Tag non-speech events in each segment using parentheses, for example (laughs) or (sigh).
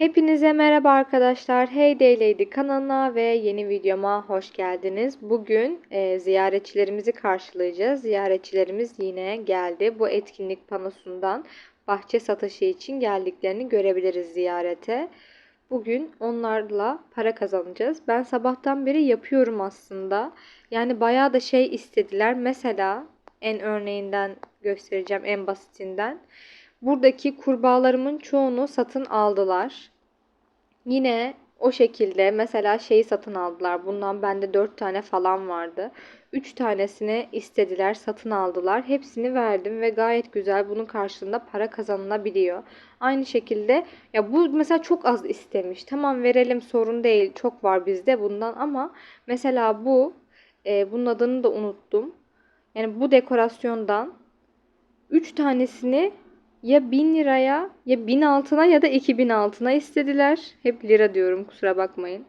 Hepinize merhaba arkadaşlar. Hey Day Lady kanalına ve yeni videoma hoş geldiniz. Bugün e, ziyaretçilerimizi karşılayacağız. Ziyaretçilerimiz yine geldi. Bu etkinlik panosundan bahçe satışı için geldiklerini görebiliriz ziyarete. Bugün onlarla para kazanacağız. Ben sabahtan beri yapıyorum aslında. Yani bayağı da şey istediler. Mesela en örneğinden göstereceğim en basitinden. Buradaki kurbağalarımın çoğunu satın aldılar. Yine o şekilde mesela şeyi satın aldılar. Bundan bende 4 tane falan vardı. 3 tanesini istediler, satın aldılar. Hepsini verdim ve gayet güzel bunun karşılığında para kazanılabiliyor. Aynı şekilde ya bu mesela çok az istemiş. Tamam verelim sorun değil. Çok var bizde bundan ama mesela bu e, bunun adını da unuttum. Yani bu dekorasyondan 3 tanesini ya 1000 liraya ya 1000 altına ya da 2000 altına istediler. Hep lira diyorum kusura bakmayın.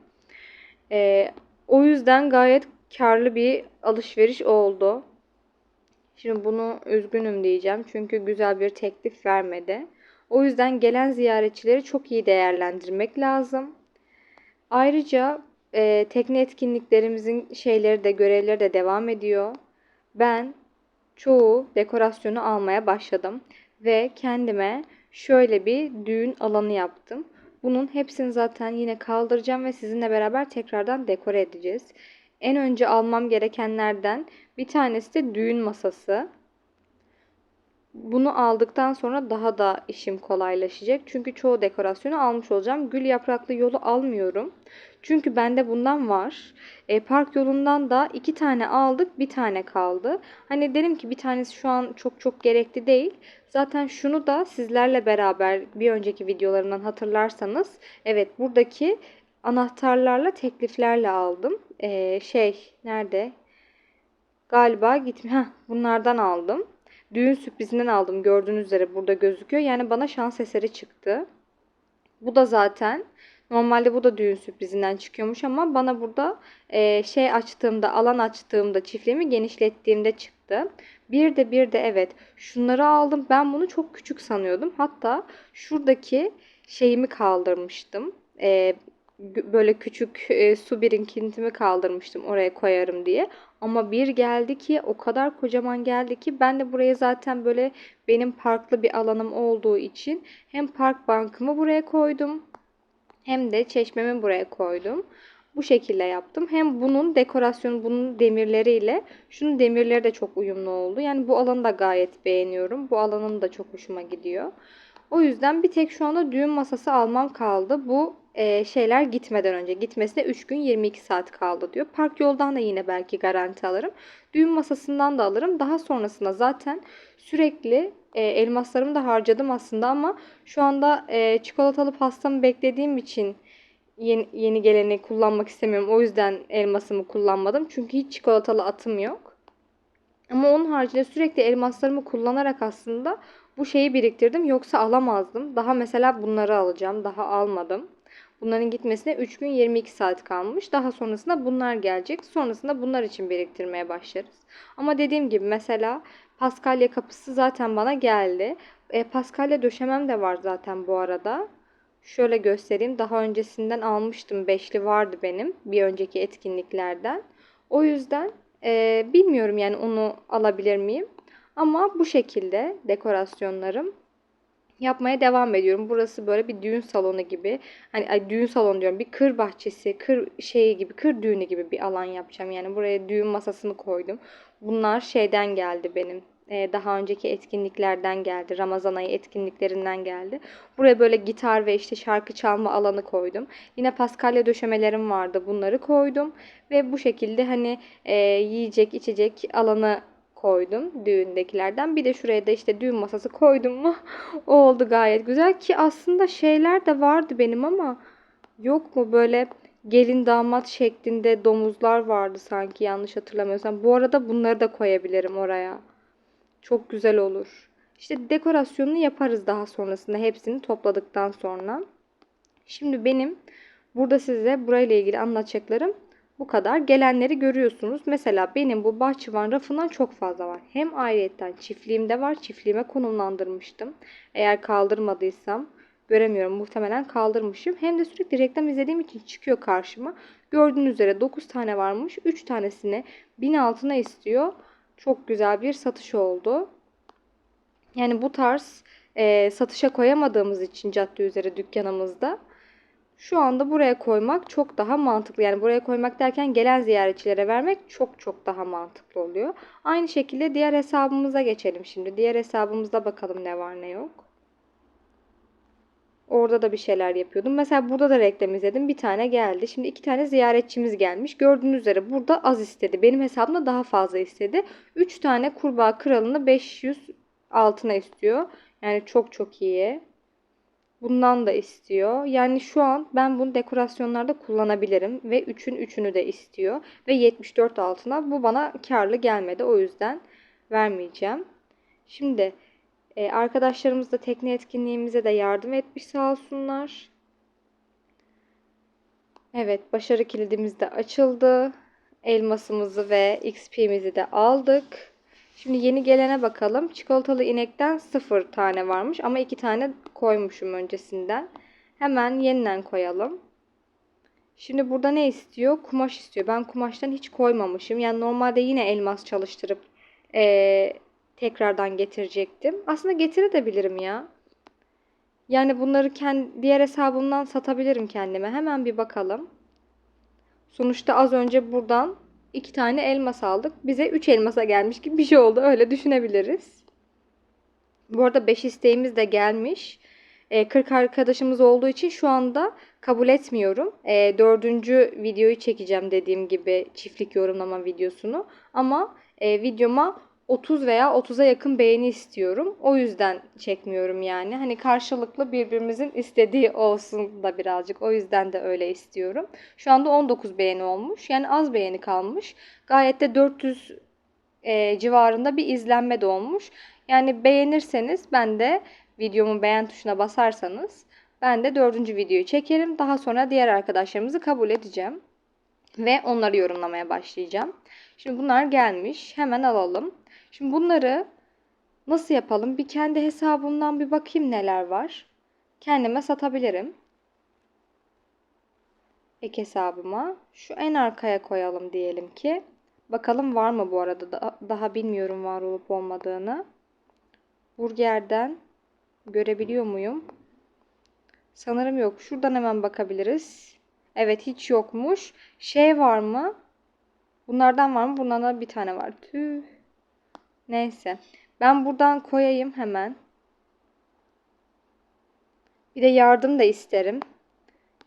Ee, o yüzden gayet karlı bir alışveriş oldu. Şimdi bunu üzgünüm diyeceğim çünkü güzel bir teklif vermedi. O yüzden gelen ziyaretçileri çok iyi değerlendirmek lazım. Ayrıca e, tekne etkinliklerimizin şeyleri de görevleri de devam ediyor. Ben çoğu dekorasyonu almaya başladım ve kendime şöyle bir düğün alanı yaptım. Bunun hepsini zaten yine kaldıracağım ve sizinle beraber tekrardan dekore edeceğiz. En önce almam gerekenlerden bir tanesi de düğün masası. Bunu aldıktan sonra daha da işim kolaylaşacak. Çünkü çoğu dekorasyonu almış olacağım. Gül yapraklı yolu almıyorum. Çünkü bende bundan var. E, park yolundan da iki tane aldık. Bir tane kaldı. Hani dedim ki bir tanesi şu an çok çok gerekli değil. Zaten şunu da sizlerle beraber bir önceki videolarımdan hatırlarsanız. Evet buradaki anahtarlarla tekliflerle aldım. E, şey nerede? Galiba gitme. Heh, bunlardan aldım. Düğün sürprizinden aldım. Gördüğünüz üzere burada gözüküyor. Yani bana şans eseri çıktı. Bu da zaten normalde bu da düğün sürprizinden çıkıyormuş ama bana burada e, şey açtığımda, alan açtığımda, çiftliğimi genişlettiğimde çıktı. Bir de bir de evet şunları aldım. Ben bunu çok küçük sanıyordum. Hatta şuradaki şeyimi kaldırmıştım. E, böyle küçük e, su birikintimi kaldırmıştım oraya koyarım diye. Ama bir geldi ki o kadar kocaman geldi ki ben de buraya zaten böyle benim parklı bir alanım olduğu için hem park bankımı buraya koydum hem de çeşmemi buraya koydum. Bu şekilde yaptım. Hem bunun dekorasyonu, bunun demirleriyle şunun demirleri de çok uyumlu oldu. Yani bu alanı da gayet beğeniyorum. Bu alanım da çok hoşuma gidiyor. O yüzden bir tek şu anda düğün masası almam kaldı. Bu e, şeyler gitmeden önce. Gitmesine 3 gün 22 saat kaldı diyor. Park yoldan da yine belki garanti alırım. Düğün masasından da alırım. Daha sonrasında zaten sürekli e, elmaslarımı da harcadım aslında ama şu anda e, çikolatalı pastamı beklediğim için yeni, yeni geleni kullanmak istemiyorum. O yüzden elmasımı kullanmadım. Çünkü hiç çikolatalı atım yok. Ama onun haricinde sürekli elmaslarımı kullanarak aslında bu şeyi biriktirdim. Yoksa alamazdım. Daha mesela bunları alacağım. Daha almadım. Bunların gitmesine 3 gün 22 saat kalmış. Daha sonrasında bunlar gelecek. Sonrasında bunlar için biriktirmeye başlarız. Ama dediğim gibi mesela Paskalya kapısı zaten bana geldi. E, Paskalya döşemem de var zaten bu arada. Şöyle göstereyim. Daha öncesinden almıştım. Beşli vardı benim. Bir önceki etkinliklerden. O yüzden e, bilmiyorum yani onu alabilir miyim. Ama bu şekilde dekorasyonlarım yapmaya devam ediyorum. Burası böyle bir düğün salonu gibi. Hani ay, düğün salonu diyorum. Bir kır bahçesi, kır şeyi gibi, kır düğünü gibi bir alan yapacağım. Yani buraya düğün masasını koydum. Bunlar şeyden geldi benim. Ee, daha önceki etkinliklerden geldi. Ramazan ayı etkinliklerinden geldi. Buraya böyle gitar ve işte şarkı çalma alanı koydum. Yine paskalya döşemelerim vardı. Bunları koydum. Ve bu şekilde hani e, yiyecek içecek alanı koydum düğündekilerden. Bir de şuraya da işte düğün masası koydum mu (laughs) o oldu gayet güzel ki aslında şeyler de vardı benim ama yok mu böyle gelin damat şeklinde domuzlar vardı sanki yanlış hatırlamıyorsam. Bu arada bunları da koyabilirim oraya. Çok güzel olur. İşte dekorasyonunu yaparız daha sonrasında hepsini topladıktan sonra. Şimdi benim burada size burayla ilgili anlatacaklarım bu kadar. Gelenleri görüyorsunuz. Mesela benim bu bahçıvan rafından çok fazla var. Hem ayrıyetten çiftliğimde var. Çiftliğime konumlandırmıştım. Eğer kaldırmadıysam göremiyorum. Muhtemelen kaldırmışım. Hem de sürekli reklam izlediğim için çıkıyor karşıma. Gördüğünüz üzere 9 tane varmış. 3 tanesini 1000 altına istiyor. Çok güzel bir satış oldu. Yani bu tarz e, satışa koyamadığımız için cadde üzeri dükkanımızda şu anda buraya koymak çok daha mantıklı. Yani buraya koymak derken gelen ziyaretçilere vermek çok çok daha mantıklı oluyor. Aynı şekilde diğer hesabımıza geçelim şimdi. Diğer hesabımızda bakalım ne var ne yok. Orada da bir şeyler yapıyordum. Mesela burada da reklam izledim. Bir tane geldi. Şimdi iki tane ziyaretçimiz gelmiş. Gördüğünüz üzere burada az istedi. Benim hesabımda daha fazla istedi. Üç tane kurbağa kralını 500 altına istiyor. Yani çok çok iyi. Bundan da istiyor. Yani şu an ben bunu dekorasyonlarda kullanabilirim. Ve 3'ün 3'ünü de istiyor. Ve 74 altına. Bu bana karlı gelmedi. O yüzden vermeyeceğim. Şimdi e, arkadaşlarımız da tekne etkinliğimize de yardım etmiş sağ olsunlar. Evet başarı kilidimiz de açıldı. Elmasımızı ve XP'mizi de aldık. Şimdi yeni gelene bakalım. Çikolatalı inekten sıfır tane varmış ama iki tane koymuşum öncesinden. Hemen yeniden koyalım. Şimdi burada ne istiyor? Kumaş istiyor. Ben kumaştan hiç koymamışım. Yani normalde yine elmas çalıştırıp ee, tekrardan getirecektim. Aslında getirebilirim ya. Yani bunları kendi, diğer hesabımdan satabilirim kendime. Hemen bir bakalım. Sonuçta az önce buradan iki tane elmas aldık. Bize üç elmasa gelmiş gibi bir şey oldu. Öyle düşünebiliriz. Bu arada 5 isteğimiz de gelmiş. E, 40 arkadaşımız olduğu için şu anda kabul etmiyorum. E, dördüncü videoyu çekeceğim dediğim gibi çiftlik yorumlama videosunu. Ama e, videoma 30 veya 30'a yakın beğeni istiyorum. O yüzden çekmiyorum yani. Hani karşılıklı birbirimizin istediği olsun da birazcık. O yüzden de öyle istiyorum. Şu anda 19 beğeni olmuş. Yani az beğeni kalmış. Gayet de 400 e, civarında bir izlenme de olmuş. Yani beğenirseniz ben de videomu beğen tuşuna basarsanız ben de dördüncü videoyu çekerim. Daha sonra diğer arkadaşlarımızı kabul edeceğim. Ve onları yorumlamaya başlayacağım. Şimdi bunlar gelmiş. Hemen alalım. Şimdi bunları nasıl yapalım? Bir kendi hesabımdan bir bakayım neler var. Kendime satabilirim. Ek hesabıma. Şu en arkaya koyalım diyelim ki. Bakalım var mı bu arada? Daha bilmiyorum var olup olmadığını. Burgerden görebiliyor muyum? Sanırım yok. Şuradan hemen bakabiliriz. Evet hiç yokmuş. Şey var mı? Bunlardan var mı? Bunlardan bir tane var. Tüh. Neyse. Ben buradan koyayım hemen. Bir de yardım da isterim.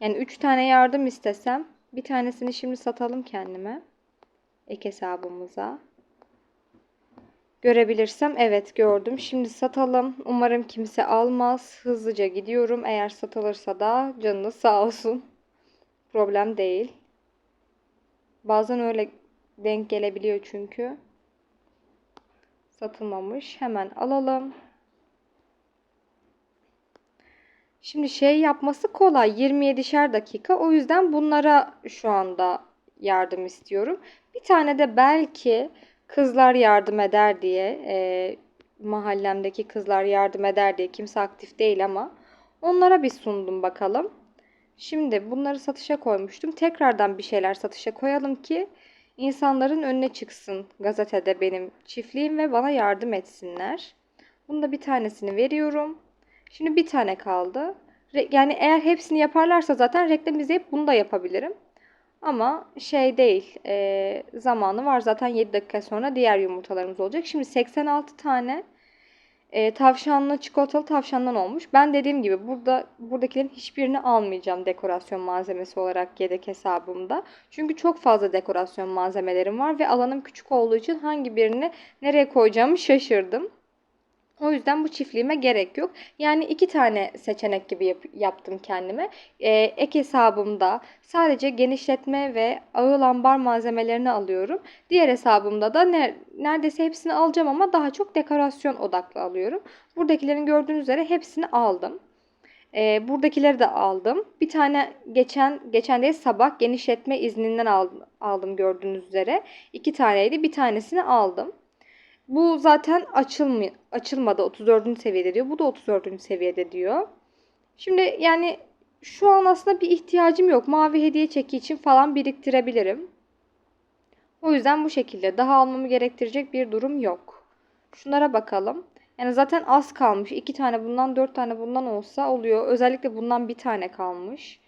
Yani 3 tane yardım istesem bir tanesini şimdi satalım kendime. Ek hesabımıza. Görebilirsem evet gördüm. Şimdi satalım. Umarım kimse almaz. Hızlıca gidiyorum. Eğer satılırsa da canınız sağ olsun. Problem değil. Bazen öyle denk gelebiliyor çünkü satılmamış. Hemen alalım. Şimdi şey yapması kolay. 27'şer dakika. O yüzden bunlara şu anda yardım istiyorum. Bir tane de belki kızlar yardım eder diye e, mahallemdeki kızlar yardım eder diye kimse aktif değil ama onlara bir sundum bakalım. Şimdi bunları satışa koymuştum. Tekrardan bir şeyler satışa koyalım ki insanların önüne çıksın gazetede benim çiftliğim ve bana yardım etsinler. Bunda bir tanesini veriyorum. Şimdi bir tane kaldı. Yani eğer hepsini yaparlarsa zaten reklam izleyip bunu da yapabilirim. Ama şey değil, e, zamanı var. Zaten 7 dakika sonra diğer yumurtalarımız olacak. Şimdi 86 tane e, tavşanlı çikolatalı tavşandan olmuş. Ben dediğim gibi burada buradakilerin hiçbirini almayacağım dekorasyon malzemesi olarak yedek hesabımda. Çünkü çok fazla dekorasyon malzemelerim var ve alanım küçük olduğu için hangi birini nereye koyacağımı şaşırdım. O yüzden bu çiftliğime gerek yok. Yani iki tane seçenek gibi yap, yaptım kendime. Ee, ek hesabımda sadece genişletme ve ağıl ambar malzemelerini alıyorum. Diğer hesabımda da ne, neredeyse hepsini alacağım ama daha çok dekorasyon odaklı alıyorum. Buradakilerin gördüğünüz üzere hepsini aldım. Ee, buradakileri de aldım. Bir tane geçen geçen değil sabah genişletme izninden aldım, aldım gördüğünüz üzere. İki taneydi. Bir tanesini aldım. Bu zaten açılmı, açılmadı 34. seviyede diyor. Bu da 34. seviyede diyor. Şimdi yani şu an aslında bir ihtiyacım yok. Mavi hediye çeki için falan biriktirebilirim. O yüzden bu şekilde daha almamı gerektirecek bir durum yok. Şunlara bakalım. Yani zaten az kalmış. İki tane bundan, dört tane bundan olsa oluyor. Özellikle bundan bir tane kalmış.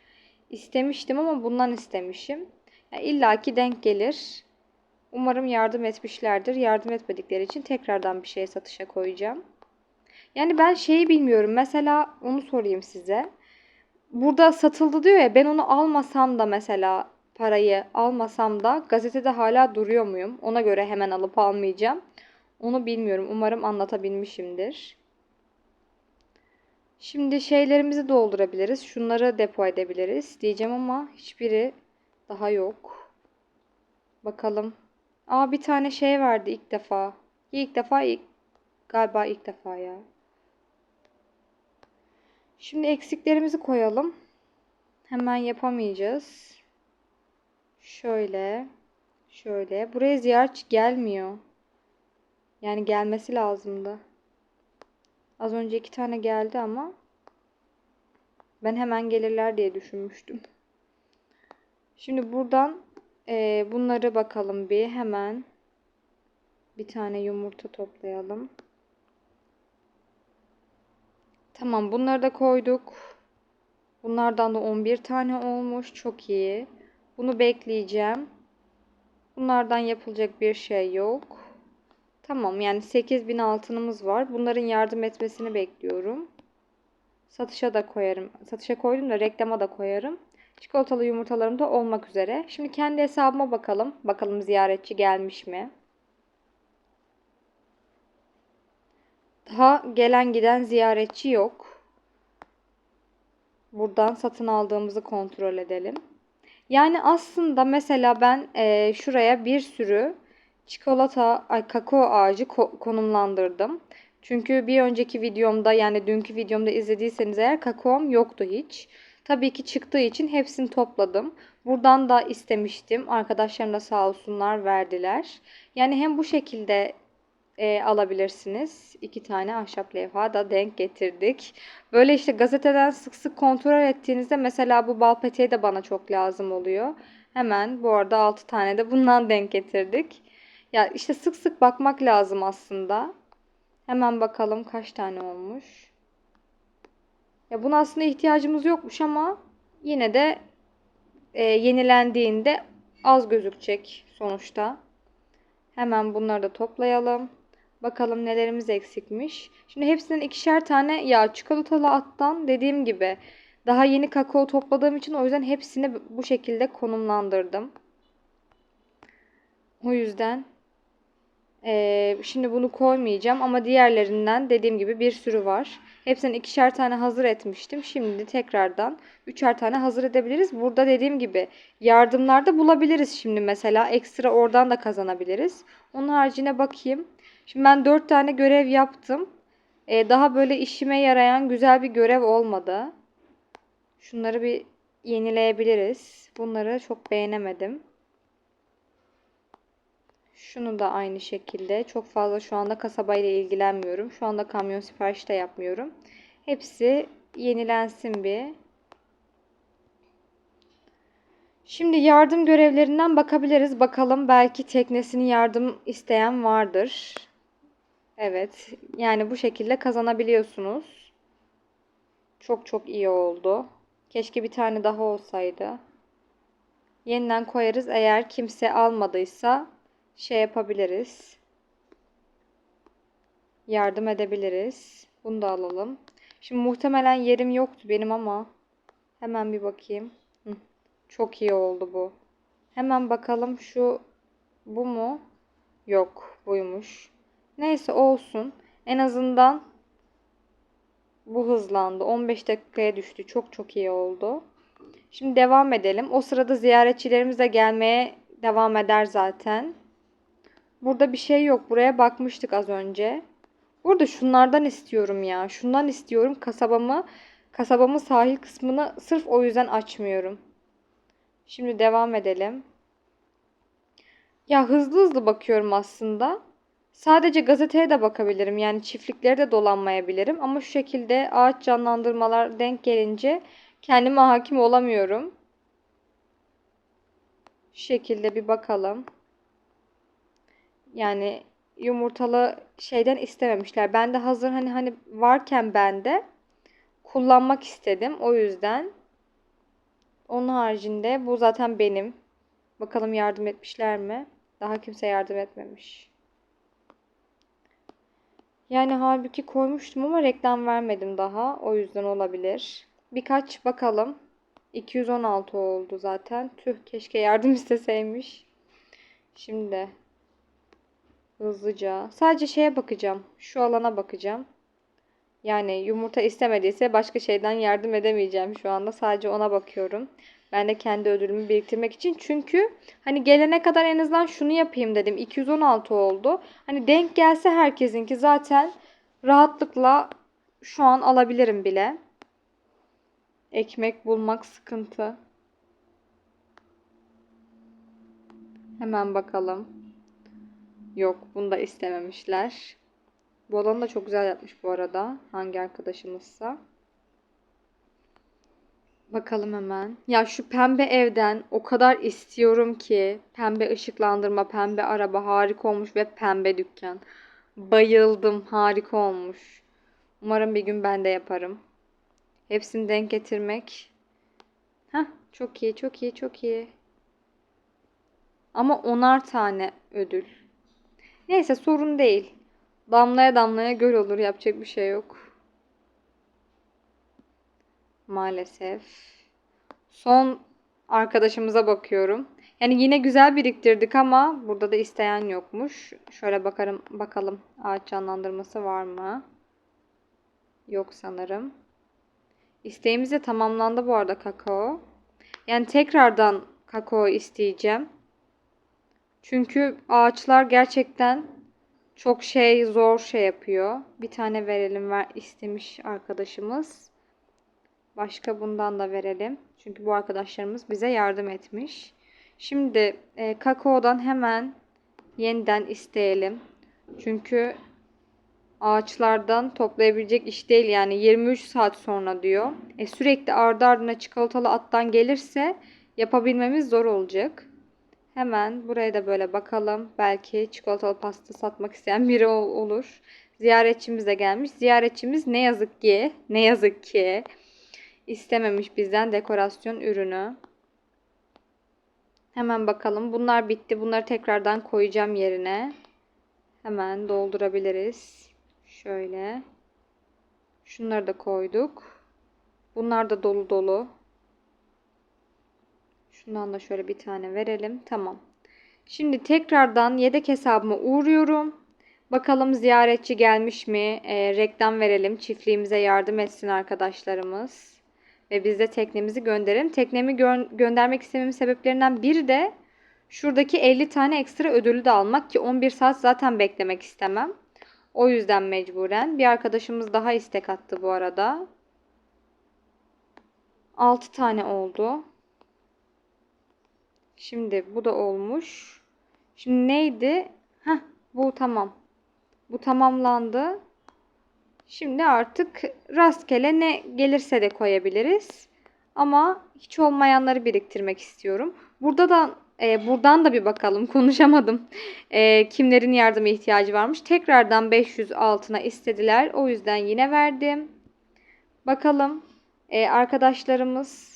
İstemiştim ama bundan istemişim. Yani İlla ki denk gelir. Umarım yardım etmişlerdir. Yardım etmedikleri için tekrardan bir şey satışa koyacağım. Yani ben şeyi bilmiyorum. Mesela onu sorayım size. Burada satıldı diyor ya ben onu almasam da mesela parayı almasam da gazetede hala duruyor muyum? Ona göre hemen alıp almayacağım. Onu bilmiyorum. Umarım anlatabilmişimdir. Şimdi şeylerimizi doldurabiliriz. Şunları depo edebiliriz diyeceğim ama hiçbiri daha yok. Bakalım. Aa bir tane şey verdi ilk defa. İlk defa ilk galiba ilk defa ya. Şimdi eksiklerimizi koyalım. Hemen yapamayacağız. Şöyle. Şöyle. Buraya ziyaretçi gelmiyor. Yani gelmesi lazımdı. Az önce iki tane geldi ama ben hemen gelirler diye düşünmüştüm. Şimdi buradan e, bunları bakalım bir hemen. Bir tane yumurta toplayalım. Tamam bunları da koyduk. Bunlardan da 11 tane olmuş. Çok iyi. Bunu bekleyeceğim. Bunlardan yapılacak bir şey yok. Tamam yani 8000 altınımız var. Bunların yardım etmesini bekliyorum. Satışa da koyarım. Satışa koydum da reklama da koyarım. Çikolatalı yumurtalarım da olmak üzere. Şimdi kendi hesabıma bakalım. Bakalım ziyaretçi gelmiş mi? Daha gelen giden ziyaretçi yok. Buradan satın aldığımızı kontrol edelim. Yani aslında mesela ben e, şuraya bir sürü çikolata, ay, kakao ağacı ko- konumlandırdım. Çünkü bir önceki videomda yani dünkü videomda izlediyseniz eğer kakaom yoktu hiç. Tabii ki çıktığı için hepsini topladım. Buradan da istemiştim. Arkadaşlarım da sağ olsunlar verdiler. Yani hem bu şekilde e, alabilirsiniz. İki tane ahşap levha da denk getirdik. Böyle işte gazeteden sık sık kontrol ettiğinizde mesela bu bal peteği de bana çok lazım oluyor. Hemen bu arada 6 tane de bundan denk getirdik. Ya işte sık sık bakmak lazım aslında. Hemen bakalım kaç tane olmuş. Ya buna aslında ihtiyacımız yokmuş ama yine de e, yenilendiğinde az gözükecek sonuçta. Hemen bunları da toplayalım. Bakalım nelerimiz eksikmiş. Şimdi hepsinden ikişer tane ya çikolatalı attan dediğim gibi daha yeni kakao topladığım için o yüzden hepsini bu şekilde konumlandırdım. O yüzden ee, şimdi bunu koymayacağım ama diğerlerinden dediğim gibi bir sürü var. Hepsinden ikişer tane hazır etmiştim. Şimdi tekrardan üçer tane hazır edebiliriz. Burada dediğim gibi yardımlarda bulabiliriz şimdi mesela. Ekstra oradan da kazanabiliriz. Onun haricine bakayım. Şimdi ben dört tane görev yaptım. Ee, daha böyle işime yarayan güzel bir görev olmadı. Şunları bir yenileyebiliriz. Bunları çok beğenemedim. Şunu da aynı şekilde. Çok fazla şu anda kasabayla ilgilenmiyorum. Şu anda kamyon siparişi de yapmıyorum. Hepsi yenilensin bir. Şimdi yardım görevlerinden bakabiliriz. Bakalım belki teknesini yardım isteyen vardır. Evet. Yani bu şekilde kazanabiliyorsunuz. Çok çok iyi oldu. Keşke bir tane daha olsaydı. Yeniden koyarız. Eğer kimse almadıysa şey yapabiliriz. Yardım edebiliriz. Bunu da alalım. Şimdi muhtemelen yerim yoktu benim ama hemen bir bakayım. Hı, çok iyi oldu bu. Hemen bakalım şu bu mu? Yok, buymuş. Neyse olsun. En azından bu hızlandı. 15 dakikaya düştü. Çok çok iyi oldu. Şimdi devam edelim. O sırada ziyaretçilerimiz de gelmeye devam eder zaten. Burada bir şey yok. Buraya bakmıştık az önce. Burada şunlardan istiyorum ya. Şundan istiyorum. Kasabamı, kasabamın sahil kısmını sırf o yüzden açmıyorum. Şimdi devam edelim. Ya hızlı hızlı bakıyorum aslında. Sadece gazeteye de bakabilirim. Yani çiftliklere de dolanmayabilirim. Ama şu şekilde ağaç canlandırmalar denk gelince kendime hakim olamıyorum. Şu şekilde bir bakalım. Yani yumurtalı şeyden istememişler. Ben de hazır hani hani varken bende kullanmak istedim. O yüzden onun haricinde bu zaten benim. Bakalım yardım etmişler mi? Daha kimse yardım etmemiş. Yani halbuki koymuştum ama reklam vermedim daha. O yüzden olabilir. Birkaç bakalım. 216 oldu zaten. Tüh keşke yardım (laughs) isteseymiş. Şimdi hızlıca. Sadece şeye bakacağım. Şu alana bakacağım. Yani yumurta istemediyse başka şeyden yardım edemeyeceğim şu anda. Sadece ona bakıyorum. Ben de kendi ödülümü biriktirmek için. Çünkü hani gelene kadar en azından şunu yapayım dedim. 216 oldu. Hani denk gelse herkesinki zaten rahatlıkla şu an alabilirim bile. Ekmek bulmak sıkıntı. Hemen bakalım. Yok, bunu da istememişler. Bu alanı da çok güzel yapmış bu arada. Hangi arkadaşımızsa. Bakalım hemen. Ya şu pembe evden o kadar istiyorum ki. Pembe ışıklandırma, pembe araba harika olmuş ve pembe dükkan. Bayıldım. Harika olmuş. Umarım bir gün ben de yaparım. Hepsini denk getirmek. Heh, çok iyi, çok iyi, çok iyi. Ama onar tane ödül. Neyse sorun değil. Damlaya damlaya göl olur. Yapacak bir şey yok. Maalesef. Son arkadaşımıza bakıyorum. Yani yine güzel biriktirdik ama burada da isteyen yokmuş. Şöyle bakarım bakalım ağaç canlandırması var mı? Yok sanırım. İsteğimiz de tamamlandı bu arada kakao. Yani tekrardan kakao isteyeceğim. Çünkü ağaçlar gerçekten çok şey zor şey yapıyor. Bir tane verelim ver istemiş arkadaşımız. Başka bundan da verelim. Çünkü bu arkadaşlarımız bize yardım etmiş. Şimdi e, kakaodan hemen yeniden isteyelim. Çünkü ağaçlardan toplayabilecek iş değil yani 23 saat sonra diyor. E, sürekli ardı ardına çikolatalı attan gelirse yapabilmemiz zor olacak. Hemen buraya da böyle bakalım. Belki çikolatalı pasta satmak isteyen biri olur. Ziyaretçimiz de gelmiş. Ziyaretçimiz ne yazık ki, ne yazık ki istememiş bizden dekorasyon ürünü. Hemen bakalım. Bunlar bitti. Bunları tekrardan koyacağım yerine. Hemen doldurabiliriz. Şöyle. Şunları da koyduk. Bunlar da dolu dolu. Şundan da şöyle bir tane verelim. Tamam. Şimdi tekrardan yedek hesabıma uğruyorum. Bakalım ziyaretçi gelmiş mi? E, reklam verelim. Çiftliğimize yardım etsin arkadaşlarımız. Ve biz de teknemizi gönderelim. Teknemi gö göndermek istememin sebeplerinden biri de şuradaki 50 tane ekstra ödülü de almak ki 11 saat zaten beklemek istemem. O yüzden mecburen. Bir arkadaşımız daha istek attı bu arada. 6 tane oldu. Şimdi bu da olmuş. Şimdi neydi? Heh, bu tamam. Bu tamamlandı. Şimdi artık rastgele ne gelirse de koyabiliriz. Ama hiç olmayanları biriktirmek istiyorum. Burada da e, buradan da bir bakalım. (laughs) Konuşamadım. E, kimlerin yardıma ihtiyacı varmış. Tekrardan 500 altına istediler. O yüzden yine verdim. Bakalım e, arkadaşlarımız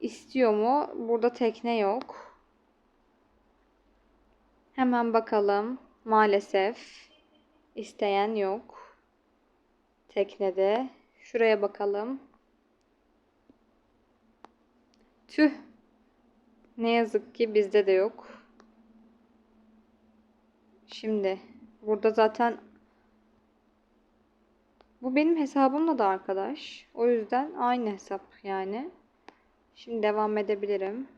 istiyor mu? Burada tekne yok. Hemen bakalım. Maalesef isteyen yok. Teknede. Şuraya bakalım. Tüh. Ne yazık ki bizde de yok. Şimdi burada zaten bu benim hesabımla da arkadaş. O yüzden aynı hesap yani. Şimdi devam edebilirim.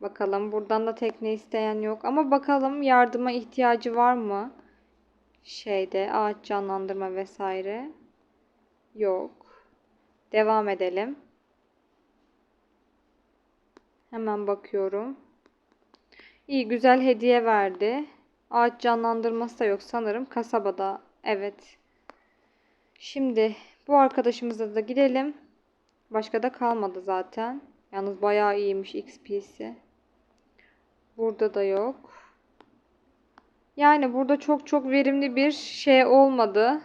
Bakalım buradan da tekne isteyen yok. Ama bakalım yardıma ihtiyacı var mı? Şeyde ağaç canlandırma vesaire. Yok. Devam edelim. Hemen bakıyorum. İyi güzel hediye verdi. Ağaç canlandırması da yok sanırım. Kasabada. Evet. Şimdi bu arkadaşımıza da gidelim. Başka da kalmadı zaten. Yalnız bayağı iyiymiş XP'si. Burada da yok. Yani burada çok çok verimli bir şey olmadı.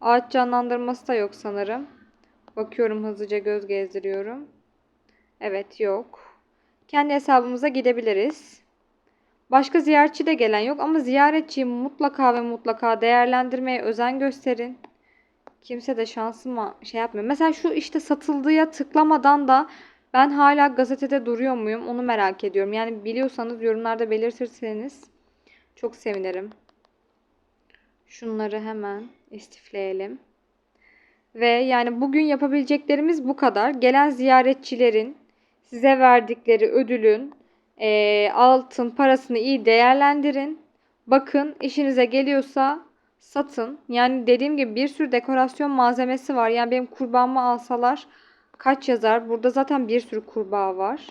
Ağaç canlandırması da yok sanırım. Bakıyorum hızlıca göz gezdiriyorum. Evet yok. Kendi hesabımıza gidebiliriz. Başka ziyaretçi de gelen yok ama ziyaretçiyi mutlaka ve mutlaka değerlendirmeye özen gösterin. Kimse de şansıma şey yapmıyor. Mesela şu işte satıldıya tıklamadan da ben hala gazetede duruyor muyum onu merak ediyorum. Yani biliyorsanız yorumlarda belirtirseniz çok sevinirim. Şunları hemen istifleyelim. Ve yani bugün yapabileceklerimiz bu kadar. Gelen ziyaretçilerin size verdikleri ödülün e, altın parasını iyi değerlendirin. Bakın işinize geliyorsa satın. Yani dediğim gibi bir sürü dekorasyon malzemesi var. Yani benim kurbağamı alsalar kaç yazar? Burada zaten bir sürü kurbağa var.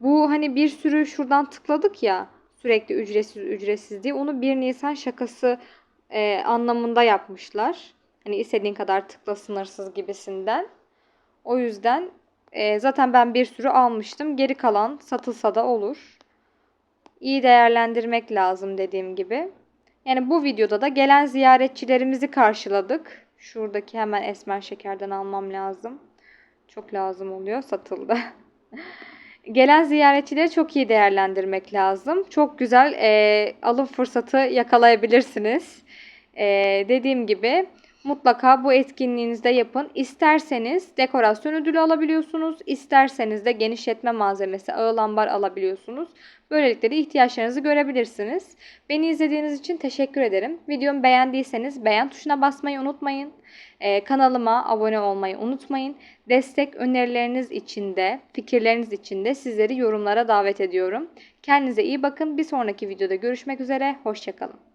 Bu hani bir sürü şuradan tıkladık ya sürekli ücretsiz ücretsiz diye. Onu 1 Nisan şakası e, anlamında yapmışlar. Hani istediğin kadar tıkla sınırsız gibisinden. O yüzden e, zaten ben bir sürü almıştım. Geri kalan satılsa da olur. İyi değerlendirmek lazım dediğim gibi. Yani bu videoda da gelen ziyaretçilerimizi karşıladık. Şuradaki hemen esmer şekerden almam lazım. Çok lazım oluyor. Satıldı. (laughs) Gelen ziyaretçileri çok iyi değerlendirmek lazım. Çok güzel e, alım fırsatı yakalayabilirsiniz. E, dediğim gibi mutlaka bu etkinliğinizde yapın. İsterseniz dekorasyon ödülü alabiliyorsunuz. İsterseniz de genişletme malzemesi, ağıl ambar alabiliyorsunuz. Böylelikle de ihtiyaçlarınızı görebilirsiniz. Beni izlediğiniz için teşekkür ederim. Videomu beğendiyseniz beğen tuşuna basmayı unutmayın. Ee, kanalıma abone olmayı unutmayın. Destek önerileriniz için de, fikirleriniz için de sizleri yorumlara davet ediyorum. Kendinize iyi bakın. Bir sonraki videoda görüşmek üzere. Hoşçakalın.